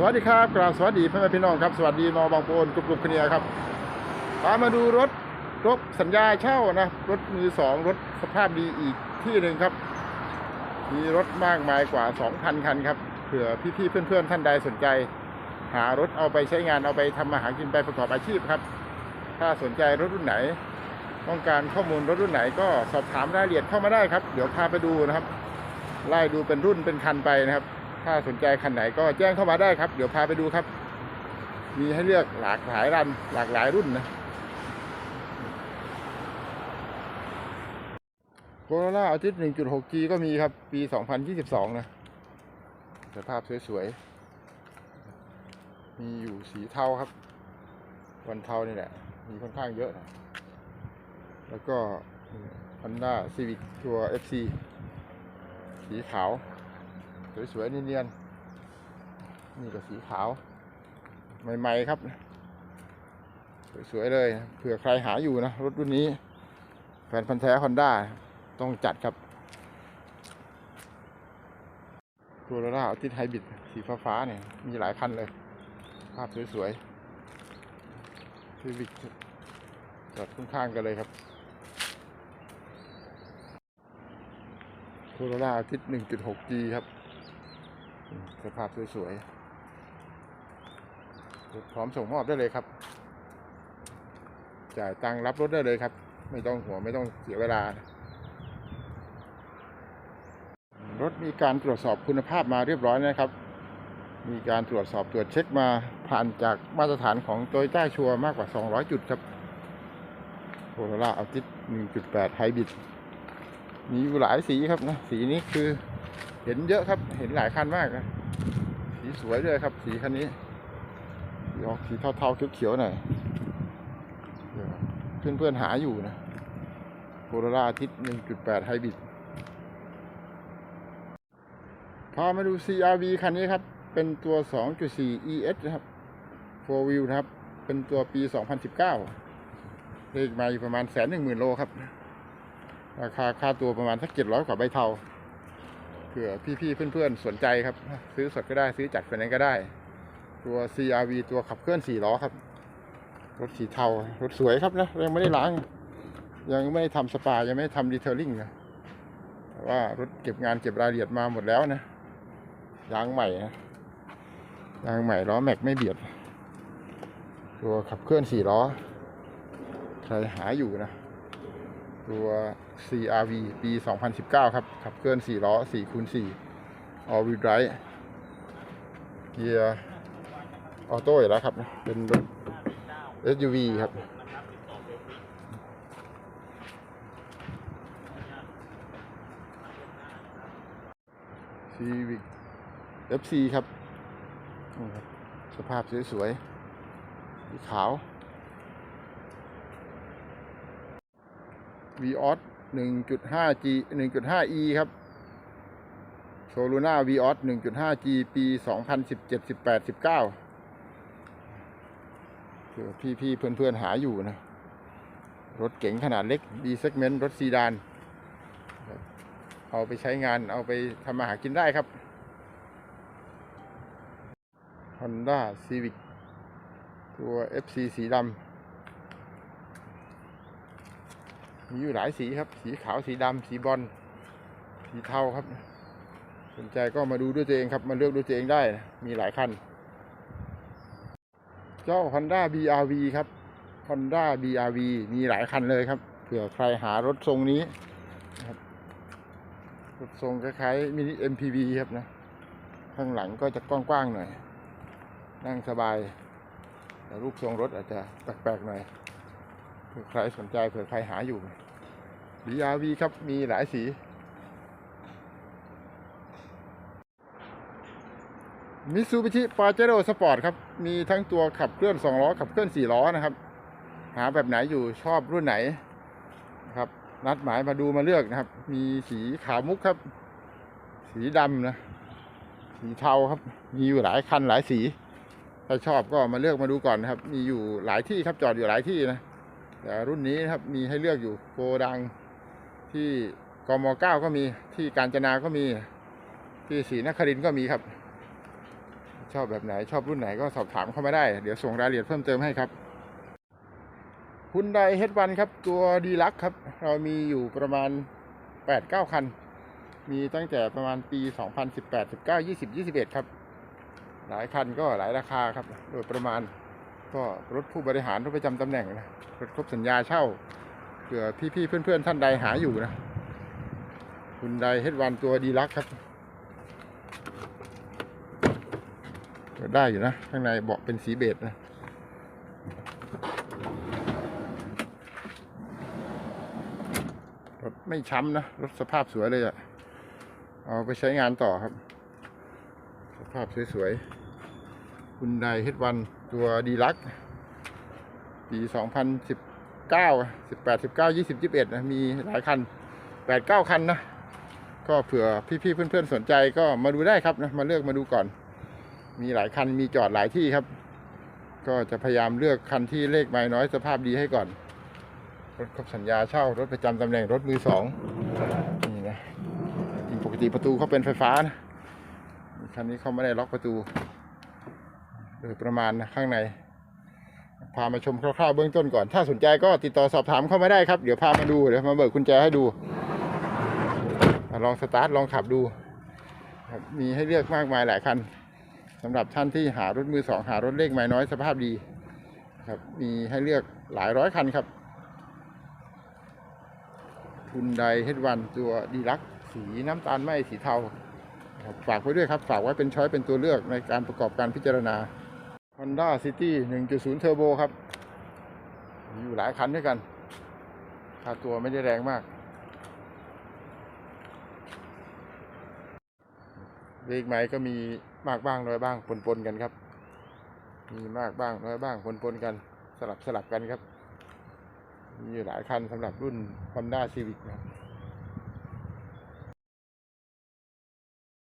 สวัสดีครับกราบสวัสดีพ่อแม่พี่น้องครับ สวัสดีมอบางโปนกรุบกรุบคเนียครับพามาดูรถรถสัญญาเช่านะ รถมือสองรถสภาพดีอีกที่หนึ่งครับ มีรถมากมายกว่า 2,000 คันครับเผื่อพี่ๆเพื่อนๆท่านใดสนใจ หารถเอาไปใช้งานเอาไปทำมาหากินไปประกอบอาชีพครับ ถ้าสนใจรถรุ่นไหน ต้องการข้อมูลรถรุ่นไหนก็สอบถามรายละเอียดเข้ามาได้ครับ เดี๋ยวพาไปดูนะครับไล่ดูเป็นรุ่นเป็นคันไปนะครับ ถ้าสนใจคันไหนก็แจ้งเข้ามาได้ครับ เดี๋ยวพาไปดูครับ มีให้เลือกหลากหลายรันหลากหลายรุ่นนะโคโรล่าอาทิตย์ 1.6G ก็มีครับ ปี 2022 นะ สภาพสวยๆ มีอยู่สีเทาครับ วันเทานี่แหละ มีค่อนข้างเยอะนะ แล้วก็ Honda Civic ตัว FC สีขาว สวยๆเนียนๆนี่ก็สีขาว ใหม่ๆครับ สวยๆเลยเผื่อใครหาอยู่นะรถรุ่นนี้ แฟนพันธ์แท้ฮอนด้าต้องจัดครับตัวโรล่าติดไฮบริดสีฟ้าๆเนี่ยมีหลายคันเลย ภาพสวยๆซีวิกจอดข้างๆกันเลยครับโคโรล่าอาทิตย์ 1.6G ครับ สภาพสวยๆพร้อมส่งมอบได้เลยครับ จ่ายตังค์รับรถได้เลยครับ ไม่ต้องหัวไม่ต้องเสียเวลา รถมีการตรวจสอบคุณภาพมาเรียบร้อยนะครับ มีการตรวจสอบตรวจเช็คมาผ่านจากมาตรฐานของโตโยต้าชัวมากกว่า 200 จุดครับโคโรล่าอัลติส1.8ไฮบริดมีอยู่หลายสีครับนะ สีนี้คือ เห็นเยอะครับ เห็นหลายคันมากนะสีสวยเลยครับ สีคันนี้สีออกสีเทาๆเขียวๆหน่อยเพื่อนเพื่อนๆหาอยู่นะโคโรล่าทิศ1.8ไฮบริดพามาดู CRV คันนี้ครับ เป็นตัว 2.4 ES นะครับ4 wheel นะครับ เป็นตัวปี 2019เลขมาอยู่ประมาณแสนหนึ่งหมื่นโลครับ ราคาค่าตัวประมาณสักเจ็ดร้อยกว่าใบเทา เผื่อพี่ๆเพื่อนๆสนใจครับ ซื้อสดก็ได้ซื้อจัดไฟแนนซ์ก็ได้ ตัว CRV ตัวขับเคลื่อนสี่ล้อครับ รถสีเทารถสวยครับนะยังไม่ได้ล้าง ยังไม่ได้ทำสปายังไม่ได้ทำดีเทลลิ่งนะแต่ว่ารถเก็บงานเก็บรายละเอียดมาหมดแล้วนะยางใหม่นะยางใหม่ล้อแม็กไม่เบียด ตัวขับเคลื่อนสี่ล้อใครหาอยู่นะ ตัว CRV ปี 2019 ครับ ขับเคลื่อน 4 ล้อ4คูณ4 All wheel drive เกียร์ออโต้อยู่แล้วครับ เป็นรถ SUV ครับ Civic FC ครับ สภาพสวยๆ ขาว v ีออส หนึ่งจุดห้า G หนึ่งจุดห้า E ครับโซลูน่า v ีออสหนึ่งจุดห้า G ปีสองพันสิบเจ็ดสิบแปดสิบเก้าเผื่อพี่พี่เพื่อนเพื่อนหาอยู่นะ รถเก๋งขนาดเล็ก B segment รถซีดาน เอาไปใช้งานเอาไปทำมาหากินได้ครับ Honda Civic ตัว FC สีดำ มีอยู่หลายสีครับ สีขาวสีดำสีบอลสีเทาครับ สนใจก็มาดูด้วยตัวเองครับ มาเลือกด้วยตัวเองได้นะมีหลายคัน เจ้า Honda BRV ครับ Honda BRV มีหลายคันเลยครับ เผื่อใครหารถทรงนี้ครับรถทรงคล้ายๆมินิ MPV ครับนะ ข้างหลังก็จะกว้างๆหน่อย นั่งสบายแต่รูปทรงรถอาจจะแปลกๆหน่อย ผื่อใครสนใจเผื่อใครหาอยู่ BRV ครับมีหลายสีมิซูบิชิปาเจโร่สปอร์ตครับ มีทั้งตัวขับเคลื่อน 2 ล้อ ขับเคลื่อน 4 ล้อนะครับ หาแบบไหนอยู่ชอบรุ่นไหนนะครับ นัดหมายมาดูมาเลือกนะครับ มีสีขาวมุกครับ สีดำนะ สีเทาครับ มีอยู่หลายคันหลายสี ถ้าชอบก็มาเลือกมาดูก่อนนะครับ มีอยู่หลายที่ครับจอดอยู่หลายที่นะ แต่รุ่นนี้นะครับมีให้เลือกอยู่โกดังที่กมเก้าก็มีที่กาญจนาก็มีที่ศรีนครินทร์ก็มีครับ ชอบแบบไหนชอบรุ่นไหนก็สอบถามเข้ามาได้ เดี๋ยวส่งรายละเอียดเพิ่มเติมให้ครับคุณไดเฮดวันครับตัวดีลักครับ เรามีอยู่ประมาณ 8-9 คัน มีตั้งแต่ประมาณปี 2018 19 20 21 ครับ หลายคันก็หลายราคาครับ โดยประมาณ ก็รถผู้บริหารรถประจำตำแหน่งนะรถครบสัญญาเช่าเผื่อพี่ๆเพื่อนๆท่านใดหาอยู่นะคุณไดเฮดวันตัวดีลักครับได้อยู่นะ ข้างในเบาะเป็นสีเบจนะรถไม่ช้ำนะ รถสภาพสวยเลยอะเอาไปใช้งานต่อครับ สภาพสวยๆคุณไดเฮดวัน ตัวดีลักปี2019 18 19 20 21นะมีหลายคัน8 9คันนะก็เผื่อพี่ๆเพื่อนๆสนใจก็มาดูได้ครับนะมาเลือกมาดูก่อน มีหลายคันมีจอดหลายที่ครับ ก็จะพยายามเลือกคันที่เลขไม่น้อยสภาพดีให้ก่อน รถครบสัญญาเช่ารถประจำตำแหน่งรถมือสองนี่นะจริงปกติประตูเขาเป็นไฟฟ้านะคันนี้เขาไม่ได้ล็อกประตู โดยประมาณนะข้างใน พามาชมคร่าวๆเบื้องต้นก่อน ถ้าสนใจก็ติดต่อสอบถามเข้ามาได้ครับ เดี๋ยวพามาดูเดี๋ยวมาเบิกกุญแจให้ดู ลองสตาร์ทลองขับดู มีให้เลือกมากมายหลายคันสำหรับท่านที่หารถมือสองหารถเลขไม่น้อยสภาพดีครับมีให้เลือกหลายร้อยคันครับ ทุนไดเฮดวันตัวดีลักสีน้ำตาลไหมสีเทาฝากไว้ด้วยครับ ฝากไว้เป็นช้อยเป็นตัวเลือกในการประกอบการพิจารณา Honda City 1.0 Turbo ครับมีอยู่หลายคันด้วยกันค่าตัวไม่ได้แรงมากเลขไม้ก็มีมากบ้างน้อยบ้างปนๆกันครับ มีมากบ้างน้อยบ้างปนๆกัน สลับสลับกันครับ มีอยู่หลายคันสำหรับรุ่น Honda Civic นะครับ